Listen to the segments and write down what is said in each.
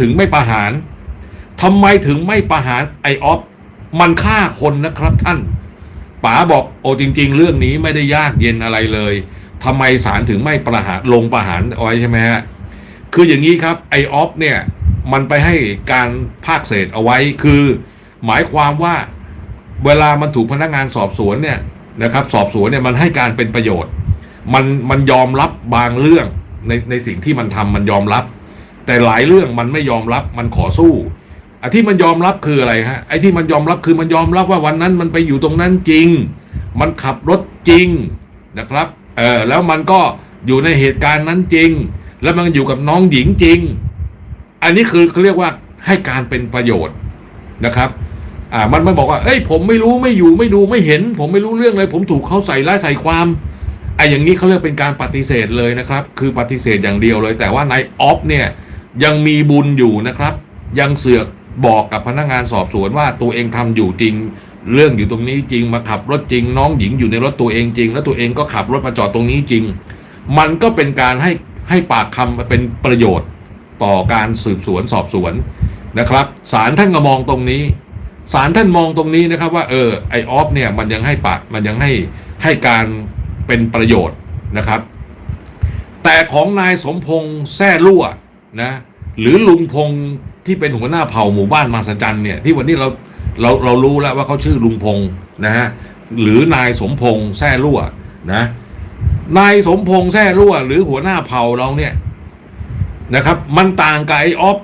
ถึงไม่ประหารทำไมถึงไม่ประหารไอออฟมันฆ่าคนนะครับท่านป๋าบอกโอ้จริง ๆ เรื่องนี้ไม่ได้ยากเย็นอะไรเลยทำไมศาลถึงไม่ประหารลงประหารเอาไว้ใช่ไหมฮะคืออย่างนี้ครับไอออฟเนี่ยมันไปให้การภาคเศษเอาไว้คือ หมายความว่าเวลามันถูกพนักงานสอบสวนเนี่ยนะครับ สอบสวนเนี่ยมันให้การเป็นประโยชน์ มันมันยอมรับบางเรื่องในในสิ่งที่มันทำมันยอมรับ แต่หลายเรื่องมันไม่ยอมรับมันขอสู้ไอ้ที่มันยอมรับคืออะไรฮะไอ้ที่มันยอมรับคือมันยอมรับว่าวันนั้นมันไปอยู่ตรงนั้นจริง มันขับรถจริงนะครับเออแล้วมันก็อยู่ในเหตุการณ์นั้นจริง แล้วมันอยู่กับน้องหญิงจริง อันนี้คือเขาเรียกว่าให้การเป็นประโยชน์นะครับอ่ามันไม่บอกว่าเอ้ยผมไม่รู้ไม่อยู่ไม่ดูไม่เห็น ผมไม่รู้เรื่องเลย ผมถูกเขาใส่ร้ายใส่ความไอ้อย่างนี้เขาเรียกเป็นการปฏิเสธเลยนะครับ คือปฏิเสธอย่างเดียวเลย แต่ว่านายออฟเนี่ย ยังมีบุญอยู่นะครับ ยังเสือกบอกกับพนักงานสอบสวนว่าตัวเองทำอยู่จริง เรื่องอยู่ตรงนี้จริงมาขับรถจริง น้องหญิงอยู่ในรถตัวเองจริง แล้วตัวเองก็ขับรถมาจอดตรงนี้จริง มันก็เป็นการให้ให้ปากคำเป็นประโยชน์ต่อการสืบสวนสอบสวนนะครับศาลท่านก็มองตรงนี้ศาลท่านมองตรงนี้นะครับว่าเออไอออฟเนี่ยมันยังให้ปากมันยังให้ให้การเป็นประโยชน์นะครับ แต่ของนายสมพงษ์แซ่ลั่ว นะหรือลุงพงษ์ที่เป็นหัวหน้าเผ่าหมู่บ้านมาสจันเนี่ยที่วันนี้เราเราเรารู้แล้วว่าเขาชื่อลุงพงษ์นะฮะหรือนายสมพงษ์แซ่ลั่วนะนายสมพงษ์แซ่ลั่ว หรือหัวหน้าเผ่าเราเนี่ยนะครับ มันต่างกับไอออฟ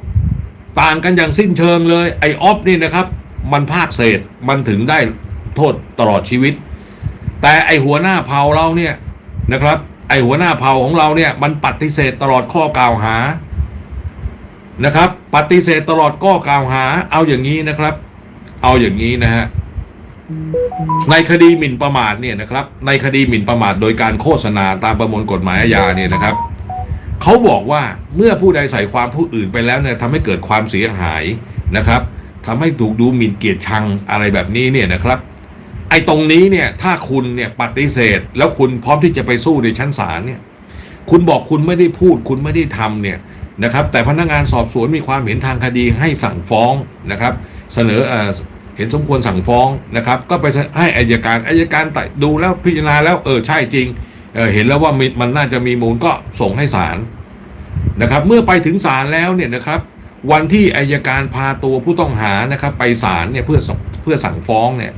ต่างกันอย่างสิ้นเชิงเลยไอออฟนี่นะครับ มันภาคเศษมันถึงได้โทษตลอดชีวิต แต่ไอหัวหน้าเผ่าเราเนี่ยนะครับ ไอหัวหน้าเผ่าของเราเนี่ยมันปฏิเสธตลอดข้อกล่าวหา นะครับ ปฏิเสธตลอดข้อกล่าวหา เอาอย่างนี้นะครับ เอาอย่างนี้นะฮะในคดีหมิ่นประมาทเนี่ยนะครับ ในคดีหมิ่นประมาทโดยการโฆษณาตามประมวลกฎหมายอาญาเนี่ยนะครับเขาบอกว่าเมื่อผู้ใดใส่ความผู้อื่นไปแล้วเนี่ยทำให้เกิดความเสียหายนะครับทำให้ถูกดูหมิ่นเกียรติชังอะไรแบบนี้เนี่ยนะครับ ไอ้ตรงนี้เนี่ยถ้าคุณเนี่ยปฏิเสธ แล้วคุณพร้อมที่จะไปสู้ในชั้นศาลเนี่ย คุณบอกคุณไม่ได้พูด คุณไม่ได้ทำเนี่ย นะครับ แต่พนักงานสอบสวนมีความเห็นทางคดีให้สั่งฟ้องนะครับ เสนอเอเห็นสมควรสั่งฟ้องนะครับ ก็ไปให้อายการอายการไต่ดูแล้วพิจารณาแล้วเออใช่จริงเเห็นแล้วว่ามีมันน่าจะมีมูลก็ส่งให้ศาลนะครับ เมื่อไปถึงศาลแล้วเนี่ยนะครับ วันที่อายการพาตัวผู้ต้องหานะครับ ไปศาลเนี่ยเพื่อเพื่อสั่งฟ้องเนี่ย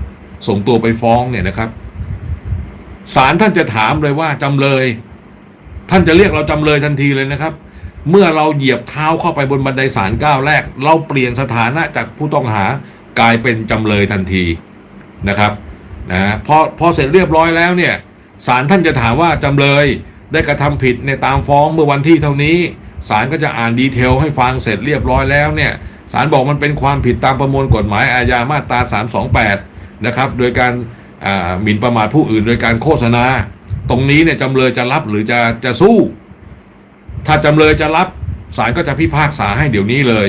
ส่งตัวไปฟ้องเนี่ยนะครับศาลท่านจะถามเลยว่าจำเลย ท่านจะเรียกเราจำเลยทันทีเลยนะครับ เมื่อเราเหยียบเท้าเข้าไปบนบันไดศาลก้าวแรก เราเปลี่ยนสถานะจากผู้ต้องหากลายเป็นจำเลยทันทีนะครับนะพอพอเสร็จเรียบร้อยแล้วเนี่ยศาลท่านจะถามว่าจำเลยได้กระทำผิดในตามฟ้องเมื่อวันที่เท่านี้ศาลก็จะอ่านดีเทลให้ฟังเสร็จเรียบร้อยแล้วเนี่ยศาลบอกมันเป็นความผิดตามประมวลกฎหมายอาญามาตรา 328 นะครับ โดยการหมิ่นประมาทผู้อื่นโดยการโฆษณา ตรงนี้เนี่ยจำเลยจะรับหรือจะจะสู้ ถ้าจำเลยจะรับศาลก็จะพิพากษาให้เดี๋ยวนี้เลย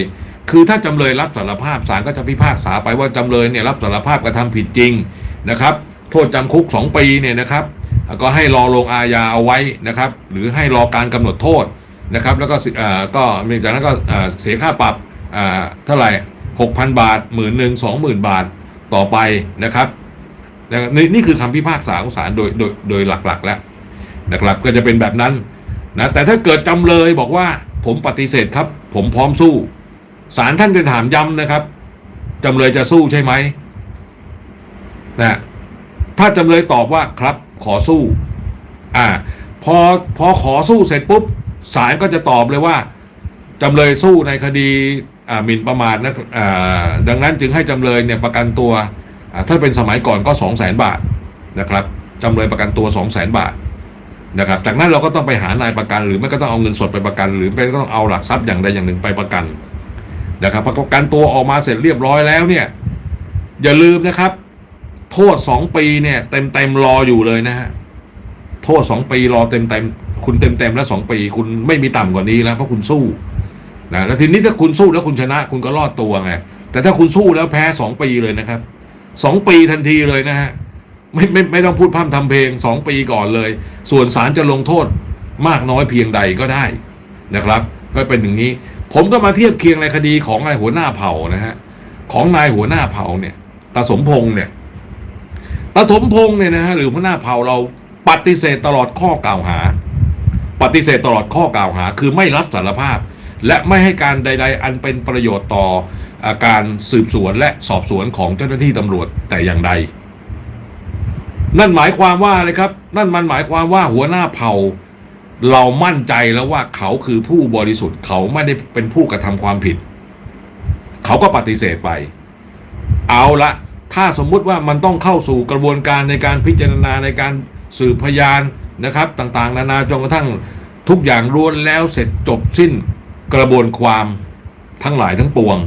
คือถ้าจำเลยรับสารภาพศาลก็จะพิพากษาไปว่าจำเลยเนี่ยรับสารภาพกระทำผิดจริงนะครับ โทษจำคุก 2 ปีเนี่ยนะครับ ก็ให้รอลงอาญาเอาไว้นะครับ หรือให้รอการกำหนดโทษนะครับ แล้วก็อ่าก็จากนั้นก็อ่าเสียค่าปรับอ่าเท่าไหร่หกพันบาทหมื่นหนึ่งสองหมื่นบาทต่อไปนะครับนะนี่นี่คือคำพิพากษาของศาลโดยโดยโดยหลักๆแล้วนะครับก็จะเป็นแบบนั้น นะแต่ถ้าเกิดจำเลยบอกว่า ผมปฏิเสธครับ ผมพร้อมสู้ศาลท่านจะถามย้ำนะครับจำเลยจะสู้ใช่ไหมนะถ้าจำเลยตอบว่าครับ ขอสู้ อ่า พอพอขอสู้เสร็จปุ๊บศาลก็จะตอบเลยว่าจำเลยสู้ในคดีหมิ่นประมาทนะอ่าดังนั้นจึงให้จำเลยเนี่ยประกันตัวอ่าถ้าเป็นสมัยก่อนก็สองแสนบาทนะครับจำเลยประกันตัวสองแสนบาท นะครับจากนั้นเราก็ต้องไปหานายประกัน หรือไม่ก็ต้องเอาเงินสดไปประกัน หรือไม่ก็ต้องเอาหลักทรัพย์อย่างใดอย่างหนึ่งไปประกันนะครับพอประกันตัวออกมาเสร็จเรียบร้อยแล้วเนี่ยอย่าลืมนะครับ โทษสองปีเนี่ยเต็มเต็มรออยู่เลยนะฮะโทษสองปีรอเต็มเต็มคุณเต็มเต็มแล้วสองปี คุณไม่มีต่ำกว่านี้แล้วเพราะคุณสู้นะแล้วทีนี้ถ้าคุณสู้แล้วคุณชนะ คุณก็รอดตัวไงแต่ถ้าคุณสู้แล้วแพ้สองปีเลยนะครับสองปีทันทีเลยนะฮะ ไม่ไม่ไม่ต้องพูดพร่ำทำเพลงสองปีก่อนเลย ส่วนศาลจะลงโทษมากน้อยเพียงใดก็ได้นะครับ ก็เป็นอย่างนี้ ผมก็มาเทียบเคียงในคดีของนายหัวหน้าเผ่านะฮะของนายหัวหน้าเผ่าเนี่ยตาสมพงษ์เนี่ยตาสมพงษ์เนี่ยนะฮะหรือหัวหน้าเผ่าเราปฏิเสธตลอดข้อกล่าวหา ปฏิเสธตลอดข้อกล่าวหา คือไม่รับสารภาพ และไม่ให้การใด ๆ อันเป็นประโยชน์ต่ออาการสืบสวนและสอบสวนของเจ้าหน้าที่ตำรวจแต่อย่างใด นั่นหมายความว่าอะไรครับ นั่นมันหมายความว่าหัวหน้าเผ่า เรามั่นใจแล้วว่าเขาคือผู้บริสุทธิ์เขาไม่ได้เป็นผู้กระทำความผิด เขาก็ปฏิเสธไป เอาละถ้าสมมุติว่ามันต้องเข้าสู่กระบวนการในการพิจารณาในการสืบพยานนะครับ ต่างๆ นานาจนกระทั่งทุกอย่างรวนแล้วเสร็จจบสิ้นกระบวนความทั้งหลายทั้งปวง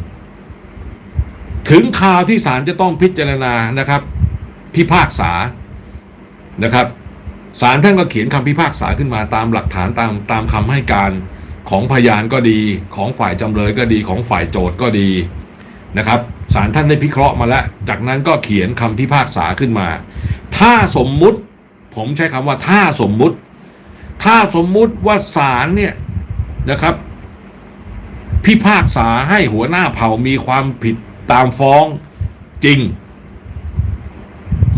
ถึงข่าวที่ศาลจะต้องพิจารณานะครับ พิพากษา นะครับศาลท่านก็เขียนคำพิพากษาขึ้นมาตามหลักฐานตามตามคำให้การของพยานก็ดี ของฝ่ายจำเลยก็ดีของฝ่ายโจทก็ดีนะครับศาลท่านได้พิเคราะห์มาแล้ว จากนั้นก็เขียนคำพิพากษาขึ้นมา ถ้าสมมุติ ผมใช้คำว่าถ้าสมมุติ ถ้าสมมุติว่าศาลเนี่ยนะครับ พิพากษาให้หัวหน้าเผ่ามีความผิดตามฟ้องจริง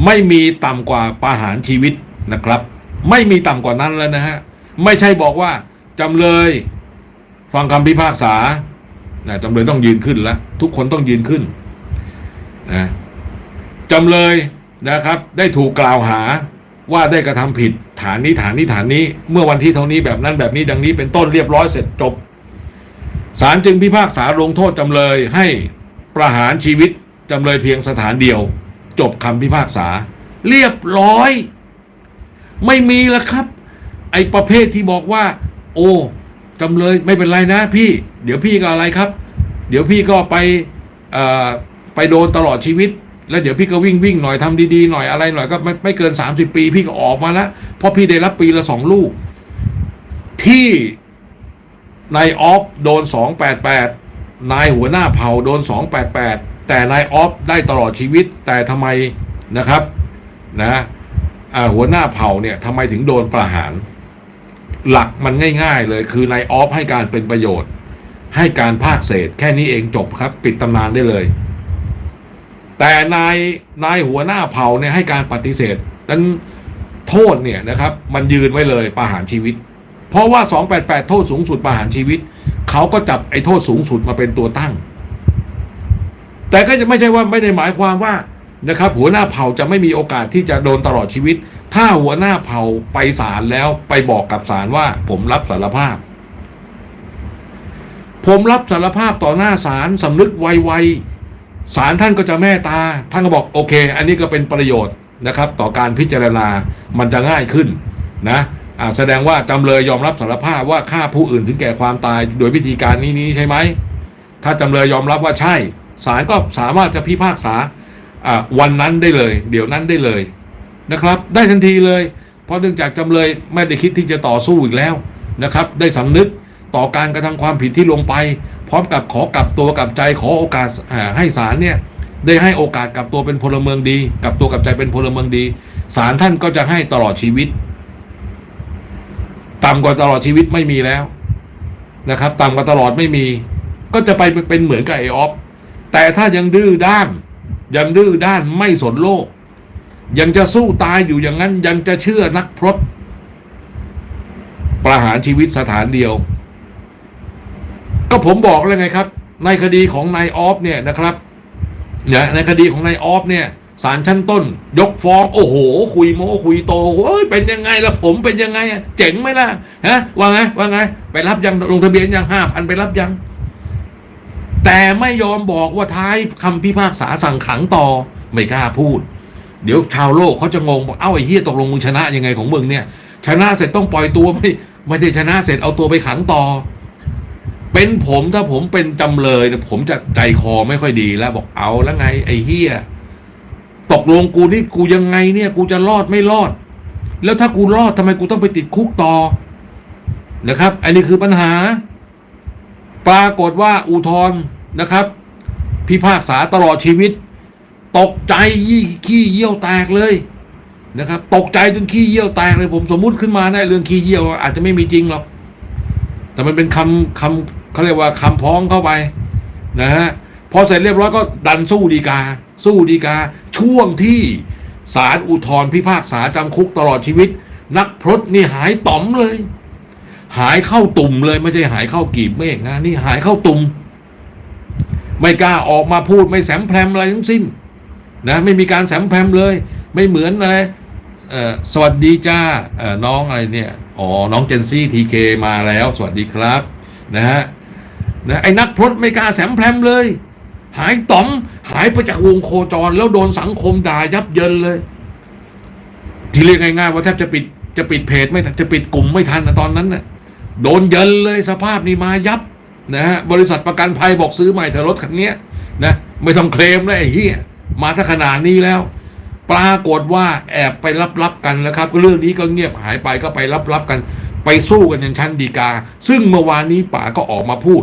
ไม่มีต่ำกว่าประหารชีวิตนะครับ ไม่มีต่ำกว่านั้นแล้วนะฮะ ไม่ใช่บอกว่าจำเลยฟังคำพิพากษานะจำเลยต้องยืนขึ้นแล้ว ทุกคนต้องยืนขึ้นนะจำเลยนะครับ ได้ถูกกล่าวหาว่าได้กระทำผิดฐานนี้ฐานนี้ฐานนี้ เมื่อวันที่เท่านี้แบบนั้นแบบนี้ดังนี้เป็นต้นเรียบร้อยเสร็จจบศาลจึงพิพากษาลงโทษจำเลยให้ประหารชีวิตจำเลยเพียงสถานเดียว จบคำพิพากษา เรียบร้อย ไม่มีแล้วครับ ไอ้ประเภทที่บอกว่า โอ้จำเลยไม่เป็นไรนะพี่ เดี๋ยวพี่ก็อะไรครับ เดี๋ยวพี่ก็ไปไปโดนตลอดชีวิต แล้วเดี๋ยวพี่ก็วิ่งวิ่งหน่อยทำดีๆหน่อยอะไรหน่อยก็ไม่ไม่เกิน 30 ปี พี่ก็ออกมาแล้วเพราะพี่ได้รับปีละสองลูก ที่นายออฟโดน 288นายหัวหน้าเผ่าโดน 288 แต่นายออฟได้ตลอดชีวิต แต่ทำไมนะครับนะหัวหน้าเผ่าเนี่ยทำไมถึงโดนประหาร หลักมันง่าย ๆ เลยคือนายออฟให้การเป็นประโยชน์ ให้การภาคเศษ แค่นี้เองจบครับ ปิดตำนานได้เลย แต่นายนายหัวหน้าเผ่าเนี่ยให้การปฏิเสธนั้นโทษเนี่ยนะครับ มันยืนไว้เลยประหารชีวิต เพราะว่า 288 โทษสูงสุดประหารชีวิต เขาก็จับไอ้โทษสูงสุดมาเป็นตัวตั้ง แต่ก็จะไม่ใช่ว่าไม่ได้หมายความว่านะครับ หัวหน้าเผ่าจะไม่มีโอกาสที่จะโดนตลอดชีวิต ถ้าหัวหน้าเผ่าไปศาลแล้วไปบอกกับศาลว่า ผมรับสารภาพ ผมรับสารภาพต่อหน้าศาลสำนึกไวๆศาลท่านก็จะแม่ตา ท่านก็บอกโอเค อันนี้ก็เป็นประโยชน์นะครับ ต่อการพิจารณามันจะง่ายขึ้นนะแสดงว่าจำเลยยอมรับสารภาพว่าฆ่าผู้อื่นถึงแก่ความตาย โดยวิธีการนี้นี้ใช่ไหมถ้าจำเลยยอมรับว่าใช่ ศาลก็สามารถจะพิพากษาวันนั้นได้เลย เดี๋ยวนั้นได้เลยนะครับ ได้ทันทีเลย เพราะเนื่องจากจำเลยไม่ได้คิดที่จะต่อสู้อีกแล้วนะครับ ได้สำนึกต่อการกระทำความผิดที่ลงไป พร้อมกับขอกลับตัวกลับใจขอโอกาสให้ศาลเนี่ยได้ให้โอกาสกลับตัวเป็นพลเมืองดีกลับตัวกลับใจเป็นพลเมืองดีศาลท่านก็จะให้ตลอดชีวิตต่ำกว่าตลอดชีวิตไม่มีแล้วนะครับต่ำกว่าตลอดไม่มี ก็จะไปเป็นเหมือนกับไอออฟ แต่ถ้ายังดื้อด้าน ยังดื้อด้านไม่สนโลก ยังจะสู้ตายอยู่อย่างนั้น ยังจะเชื่อนักพรตประหารชีวิตสถานเดียว ก็ผมบอกแล้วไงครับ ในคดีของนายออฟเนี่ยนะครับเนี่ยในคดีของนายออฟเนี่ยศาลชั้นต้น ยกฟ้องโอ้โห คุยโม้คุยโตเอ้ยเป็นยังไงล่ะผมเป็นยังไงเจ๋งไหมล่ะฮะว่าไงว่าไง ไปรับยังลงทะเบียนยังห้าพันไปรับยัง แต่ไม่ยอมบอกว่าท้ายคำพิพากษาสั่งขังต่อไม่กล้าพูด เดี๋ยวชาวโลกเขาจะงงบอกเอ้าไอ้เฮียตกลงมึงชนะยังไงของมึงเนี่ย ชนะเสร็จต้องปล่อยตัวไม่ไม่ได้ชนะเสร็จเอาตัวไปขังต่อ เป็นผมถ้าผมเป็นจำเลยเนี่ยผมจะใจคอไม่ค่อยดีแล้วบอกเอาแล้วไง ไอ้เฮียตกลงกูนี่กูยังไงเนี่ย กูจะรอดไม่รอด แล้วถ้ากูรอดทำไมกูต้องไปติดคุกต่อนะครับ อันนี้คือปัญหา ปรากฏว่าอุทธรนะครับ พิพากษาตลอดชีวิต ตกใจยี่ขี้เยี่ยวแตกเลยนะครับ ตกใจจนขี้เยี่ยวแตกเลยผมสมมุติขึ้นมาได้เรื่องขี้เยี่ยวอาจจะไม่มีจริงหรอกแต่มันเป็นคำคำเขาเรียกว่าคำพ้องเข้าไปนะฮะพอเสร็จเรียบร้อยก็ดันสู้ดีกา สู้ดีกา ช่วงที่ศาลอุทธรพิพากษาจำคุกตลอดชีวิต นักพรตนี่หายต่อมเลย หายเข้าตุ่มเลยไม่ใช่หายเข้ากีบเมฆนะนี่หายเข้าตุ่มไม่กล้าออกมาพูดไม่แสมแพรมอะไรทั้งสิ้นนะไม่มีการแสมแพรมเลย ไม่เหมือนอะไรสวัสดีจ้าน้องอะไรเนี่ยอ๋อน้องเจนซี่ทีเคมาแล้ว สวัสดีครับนะฮะนะไอ้นักพรตไม่กล้าแสมแพรมเลย หายต่อมหายไปจากวงโคจร แล้วโดนสังคมด่ายับเยินเลย ที่เรียกง่ายๆว่าแทบจะปิดจะปิดเพจไม่จะปิดกลุ่มไม่ทันนะตอนนั้นน่ะ โดนเยินเลยสภาพนี่มายับนะฮะบริษัทประกันภัยบอกซื้อใหม่เธอะรถคันนี้นะไม่ต้องเคลมแล้วไอ้เหี้ยมาถ้าขนาดนี้แล้ว ปรากฏว่าแอบไปรับๆกันแล้วครับเรื่องนี้ก็เงียบหายไปก็ไปรับๆกัน ไปสู้กันในชั้นดีกา ซึ่งเมื่อวานนี้ป๋าก็ออกมาพูด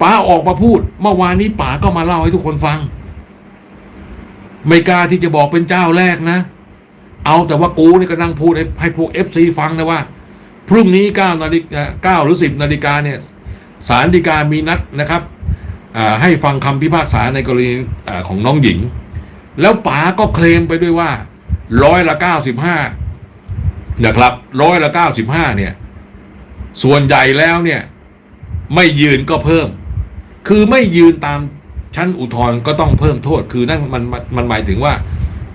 ป๋าออกมาพูด เมื่อวานนี้ป๋าก็มาเล่าให้ทุกคนฟัง ไม่กล้าที่จะบอกเป็นเจ้าแรกนะ เอาแต่ว่ากูนี่ก็นั่งพูดให้พวกเอฟซีฟังนะว่า พรุ่งนี้เก้านาฬิกาเก้าหรือสิบนาฬิกาเนี่ยศาลฎีกามีนัดนะครับให้ฟังคำพิพากษาในกรณีอของน้องหญิง แล้วป๋าก็เคลมไปด้วยว่าร้อยละเก้าสิบห้านะครับร้อยละเก้าสิบห้าเนี่ย ส่วนใหญ่แล้วเนี่ย ไม่ยืนก็เพิ่ม คือไม่ยืนตามชั้นอุทธรณ์ก็ต้องเพิ่มโทษ คือนั่นมันมันมันหมายถึงว่า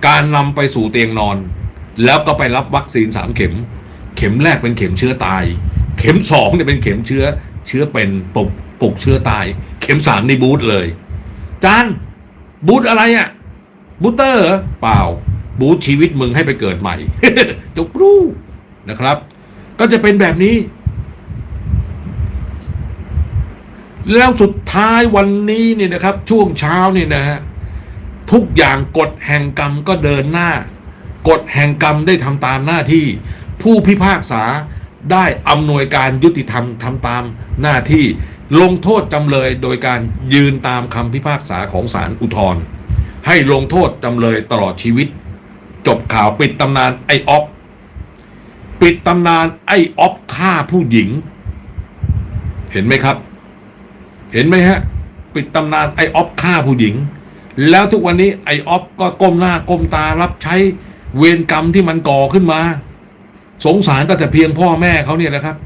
การนำไปสู่เตียงนอน แล้วก็ไปรับวัคซีนสามเข็ม เข็มแรกเป็นเข็มเชื้อตาย เข็มสองเนี่ยเป็นเข็มเชื้อเชื้อเป็นปกปกเชื้อตาย เข็มสามนี่บูทเลยจานบูทอะไรอะ่ะบูเตอร์เปล่า บูทชีวิตมึงให้ไปเกิดใหม่จกรู้นะครับ ก็จะเป็นแบบนี้ แล้วสุดท้ายวันนี้เนี่ยนะครับ ช่วงเช้านี่นะฮะทุกอย่างกฎแห่งกรรมก็เดินหน้ากฎแห่งกรรมได้ทำตามหน้าที่ ผู้พิพากษาได้อำนวยการยุติธรรมทำตามหน้าที่ลงโทษจำเลยโดยการยืนตามคำพิพากษาของศาลอุทธรณ์ให้ลงโทษจำเลยตลอดชีวิต จบข่าวปิดตำนานไอออฟปิดตำนานไอออฟฆ่าผู้หญิง เห็นไหมครับ เห็นไหมฮะ ปิดตำนานไอออฟฆ่าผู้หญิง แล้วทุกวันนี้ไอออฟก็ก้มหน้าก้มตารับใช้เวรกรรมที่มันก่อขึ้นมา สงสารก็แต่เพียงพ่อแม่เขาเนี่ยนะครับ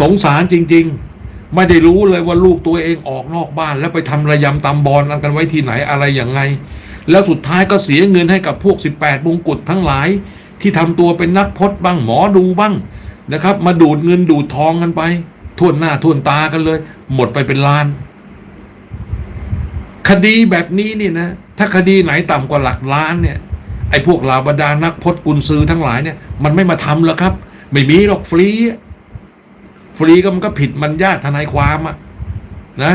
สงสารจริง ๆ ไม่ได้รู้เลยว่าลูกตัวเองออกนอกบ้าน แล้วไปทำระยำตำบอลนันกันไว้ที่ไหนอะไรอย่างไง แล้วสุดท้ายก็เสียเงินให้กับพวก 18มงกุฎทั้งหลาย ที่ทำตัวเป็นนักพจน์บ้างหมอดูบ้างนะครับ มาดูดเงินดูดทองกันไปท่วนหน้าท่วนตากันเลย หมดไปเป็นล้าน คดีแบบนี้นี่นะ ถ้าคดีไหนต่ำกว่าหลักล้านเนี่ย ไอ้พวกเหล่าบรรดานักพจน์กุญซือทั้งหลายเนี่ยมันไม่มาทำแล้วครับ ไม่มีหรอกฟรี ฟรีก็มันก็ผิดมันญาติทนายความอะนะ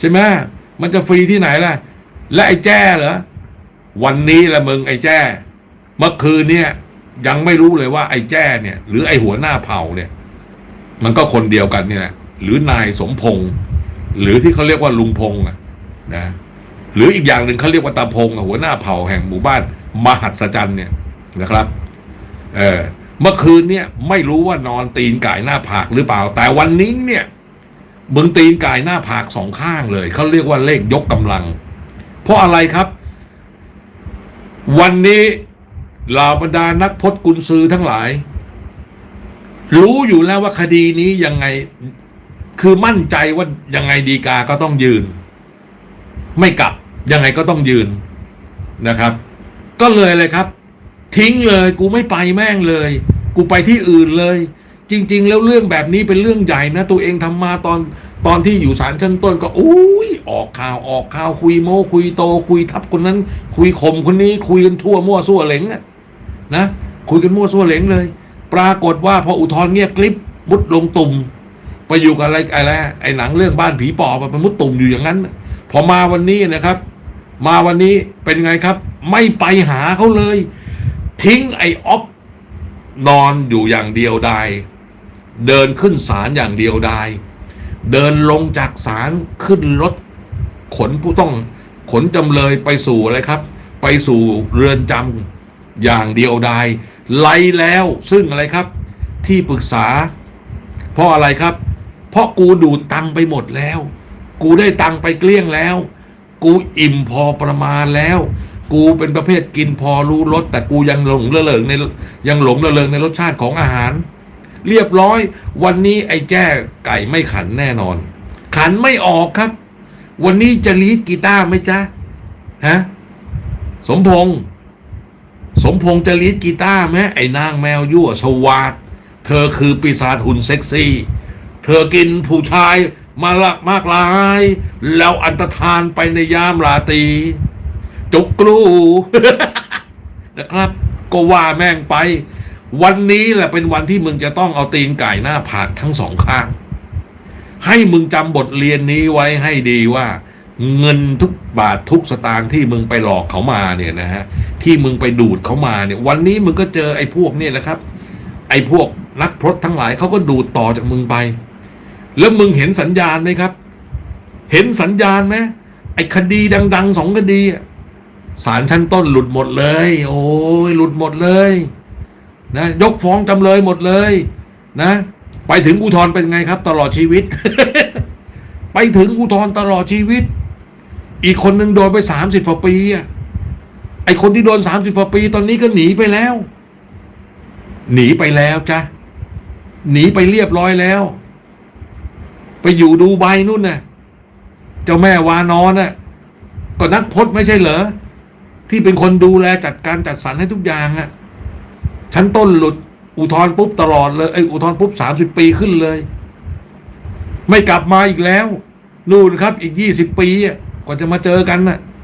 ใช่ไหมมันจะฟรีที่ไหนล่ะ และไอ้แจ้เหรอวันนี้ละมึงไอ้แจ้ เมื่อคืนเนี่ยยังไม่รู้เลยว่า ไอ้แจ้เนี่ย หรือไอ้หัวหน้าเผ่าเนี่ย มันก็คนเดียวกันเนี่ยแหละหรือนายสมพงษ์หรือที่เขาเรียกว่าลุงพงษ์อะนะ หรืออีกอย่างหนึ่งเขาเรียกว่าตาพงหัวหน้าเผ่าแห่งหมู่บ้าน มหัศจรรย์เนี่ยนะครับเออเมื่อคืนเนี่ยไม่รู้ว่านอนตีนก่ายหน้าผากหรือเปล่า แต่วันนี้เนี่ยมึงตีนก่ายหน้าผากสองข้างเลยเขาเรียกว่าเลขยกกำลัง เพราะอะไรครับ วันนี้เหล่าบรรดานักพจน์กุลซือทั้งหลาย รู้อยู่แล้วว่าคดีนี้ยังไงคือมั่นใจว่ายังไงดีกาก็ต้องยืน ไม่กลับ ยังไงก็ต้องยืนนะครับ ก็เลยเลยครับ ทิ้งเลยกูไม่ไปแม่งเลย กูไปที่อื่นเลย จริง ๆ แล้วเรื่องแบบนี้เป็นเรื่องใหญ่นะ ตัวเองทำมาตอนตอนที่อยู่ศาลชั้นต้นก็อุ้ยออกข่าวออกข่าวคุยโม้คุยโต คุยทับคนนั้น คุยข่มคนนี้ คุยกันทั่วมั่วซั่วเหลงอะนะคุยกันมั่วซั่วเหลงเลย ปรากฏว่าพออุทธรณ์เงียบกริบมุดลงตุ่มไปอยู่กับอะไรอะไรไอ้หนังเรื่องบ้านผีปอบไปมุดตุ่มอยู่อย่างนั้น พอมาวันนี้นะครับ มาวันนี้เป็นไงครับ ไม่ไปหาเขาเลย ทิ้งไอ้ออฟนอนอยู่อย่างเดียวดายเดินขึ้นศาลอย่างเดียวดายเดินลงจากศาลขึ้นรถ ขนผู้ต้อง ขนจำเลยไปสู่อะไรครับ ไปสู่เรือนจำอย่างเดียวดายไล่แล้วซึ่งอะไรครับ ที่ปรึกษา เพราะอะไรครับ เพราะกูดูดตังไปหมดแล้ว กูได้ตังไปเกลี้ยงแล้ว กูอิ่มพอประมาณแล้ว กูเป็นประเภทกินพอรู้รสแต่กูยังหลงระเริงในยังหลงระเริงในรสชาติของอาหาร เรียบร้อย วันนี้ไอ้แจ้ไก่ไม่ขันแน่นอน ขันไม่ออกครับ วันนี้จะลีดกีตาร์ไหมจ๊ะฮะสมพงษ์สมพงษ์จะลีดกีตาร์ไหมไอ้นางแมวยั่วสวาดเธอคือปีศาจหุ่นเซ็กซี่ เธอกินผู้ชาย มาละมากลาย แล้วอันตรธานไปในยามราตรีจุกกลูนะครับ ก็ว่าแม่งไป วันนี้แหละเป็นวันที่มึงจะต้องเอาตีนไก่หน้าผากทั้งสองข้าง ให้มึงจำบทเรียนนี้ไว้ให้ดีว่า เงินทุกบาททุกสตางค์ที่มึงไปหลอกเขามาเนี่ยนะฮะ ที่มึงไปดูดเขามาเนี่ย วันนี้มึงก็เจอไอ้พวกเนี่ยแหละครับ ไอ้พวกนักพรตทั้งหลายเขาก็ดูดต่อจากมึงไป แล้วมึงเห็นสัญญาณไหมครับ เห็นสัญญาณไหมไอ้คดีดังๆสองคดีอะศาลชั้นต้นหลุดหมดเลย โอ้ยหลุดหมดเลยนะยกฟ้องจำเลยหมดเลยนะ ไปถึงอุทธรเป็นไงครับ ตลอดชีวิต ไปถึงอุทธรตลอดชีวิต อีกคนหนึ่งโดนไปสามสิบกว่าปีอะไอคนที่โดนสามสิบกว่าปีตอนนี้ก็หนีไปแล้ว หนีไปแล้วจ้ะหนีไปเรียบร้อยแล้ว ไปอยู่ดูใบนู่นน่ะเจ้าแม่วานอนน่ะก็นักพจน์ไม่ใช่เหรอ ที่เป็นคนดูแลจัดการจัดสรรให้ทุกอย่างอะชั้นต้นหลุด อุทธร์ปุ๊บตลอดเลยไอ้อุทธร์ปุ๊บสามสิบปีขึ้นเลย ไม่กลับมาอีกแล้ว นู่นครับ อีกยี่สิบปีอะกว่าจะมาเจอกันน่ะ